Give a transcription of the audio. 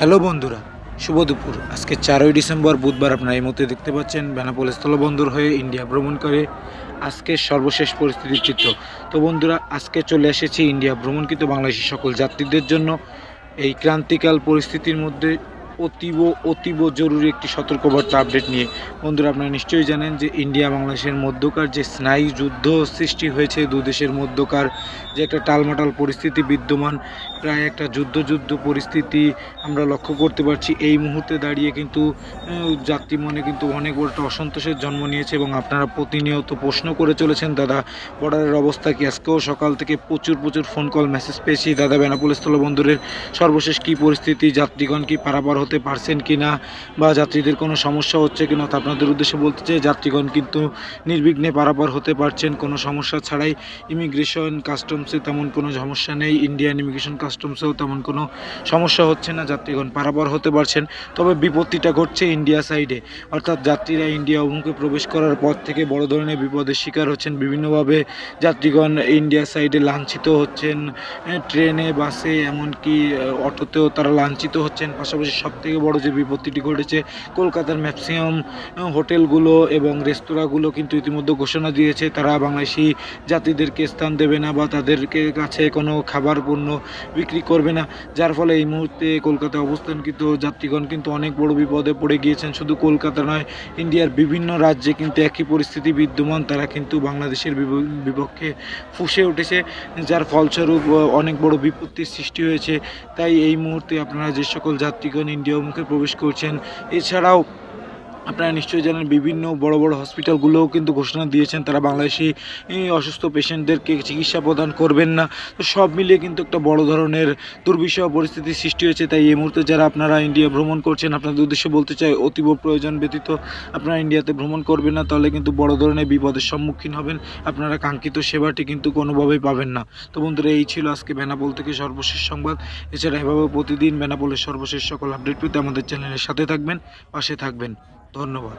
Hello বন্ধুরা, শুভ দুপুর। আজকে চারই ডিসেম্বর, বুধবার আপনারা এই মুহূর্তে দেখতে পাচ্ছেন বেনাপোল স্থলবন্দর হয়ে ইন্ডিয়া ভ্রমণ করে আজকের সর্বশেষ পরিস্থিতির চিত্র। তো বন্ধুরা, আজকে চলে এসেছি ইন্ডিয়া ভ্রমণকৃত বাংলাদেশের সকল যাত্রীদের জন্য। এই ক্রান্তিকাল পরিস্থিতির মধ্যে অতীব অতীব জরুরি একটি সতর্কবার্তা আপডেট নিয়ে। বন্ধুরা, আপনারা নিশ্চয়ই জানেন যে ইন্ডিয়া, বাংলাদেশের মধ্যকার যে স্নায়ু যুদ্ধ সৃষ্টি হয়েছে দেশের মধ্যকার যে একটা টালমাটাল পরিস্থিতি বিদ্যমান, প্রায় একটা যুদ্ধ যুদ্ধ পরিস্থিতি আমরা লক্ষ্য করতে পারছি। এই মুহূর্তে দাঁড়িয়ে কিন্তু যাত্রী মনে কিন্তু অনেক বড় একটা অসন্তোষের জন্ম নিয়েছে এবং আপনারা প্রতিনিয়ত প্রশ্ন করে চলেছেন, দাদা, বর্ডারের অবস্থা কি? আজকেও সকাল থেকে প্রচুর প্রচুর ফোন কল মেসেজ পেয়েছি। দাদা, বেনাপোল স্থলবন্দরের সর্বশেষ কি পরিস্থিতি? যাত্রীগণ কি পারাপার পারছেন কি না বা যাত্রীদের কোনো সমস্যা হচ্ছে কি না তা আপনাদের উদ্দেশ্যে বলতে চাই। যাত্রীগণ কিন্তু নির্বিঘ্নে পারাপার হতে পারছেন, কোনো সমস্যা ছাড়াই। ইমিগ্রেশন কাস্টমসে তেমন কোনো সমস্যা নেই ইন্ডিয়ান ইমিগ্রেশন কাস্টমসেও তেমন কোনো সমস্যা হচ্ছে না, যাত্রীগণ পারাপার হতে পারছেন। তবে বিপত্তিটা ঘটছে ইন্ডিয়া সাইডে অর্থাৎ যাত্রীরা ইন্ডিয়া অভিমুখে প্রবেশ করার পর থেকে বড় ধরনের বিপদের শিকার হচ্ছেন। বিভিন্নভাবে যাত্রীগণ ইন্ডিয়া সাইডে লাঞ্ছিত হচ্ছেন ট্রেনে, বাসে, এমনকি অটোতেও তারা লাঞ্ছিত হচ্ছেন। পাশাপাশি সব থেকে বড় যে বিপত্তিটি ঘটেছে, কলকাতার ম্যাক্সিমাম হোটেলগুলো এবং রেস্তোরাঁগুলো কিন্তু ইতিমধ্যে ঘোষণা দিয়েছে, তারা বাংলাদেশি জাতিদেরকে স্থান দেবে না বা তাদেরকে কাছে কোনো খাবার পণ্য বিক্রি করবে না। যার ফলে এই মুহূর্তে কলকাতায় অবস্থানকৃত যাত্রীগণ কিন্তু অনেক বড় বিপদে পড়ে গিয়েছেন। শুধু কলকাতা নয়, ইন্ডিয়ার বিভিন্ন রাজ্যে কিন্তু একই পরিস্থিতি বিদ্যমান, তারা কিন্তু বাংলাদেশের বিপ- বিপক্ষে ফুসে উঠেছে, যার ফলস্বরূপ অনেক বড় বিপত্তির সৃষ্টি হয়েছে। তাই এই মুহূর্তে আপনারা যে সকল যাত্রীগণ ইন্ডিয়া মুখে প্রবেশ করছেন। এছাড়াও আপনারা নিশ্চয়ই জানেন বিভিন্ন বড় বড় হসপিটালগুলোও কিন্তু ঘোষণা দিয়েছেন, তারা বাংলাদেশি অসুস্থ পেশেন্টদেরকে চিকিৎসা প্রদান করবেন না। তো সব মিলিয়ে কিন্তু একটা বড় ধরনের দুর্বিষহ পরিস্থিতির সৃষ্টি হয়েছে। তাই এই মুহূর্তে যারা আপনারা ইন্ডিয়া ভ্রমণ করছেন, আপনাদের উদ্দেশ্যে বলতে চাই, অতীব প্রয়োজন ব্যতীত আপনারা ইন্ডিয়াতে ভ্রমণ করবেন না, তাহলে কিন্তু বড় ধরনের বিপদের সম্মুখীন হবেন। আপনারা কাঙ্ক্ষিত সেবাটি কিন্তু কোনোভাবেই পাবেন না। তো বন্ধুরা, এই ছিল আজকে বেনাপোল থেকে সর্বশেষ সংবাদ। এছাড়া এভাবে প্রতিদিন বেনাপোলের সর্বশেষ সকল আপডেট পেতে আমাদের চ্যানেলের সাথে থাকবেন, পাশে থাকবেন। ধন্যবাদ।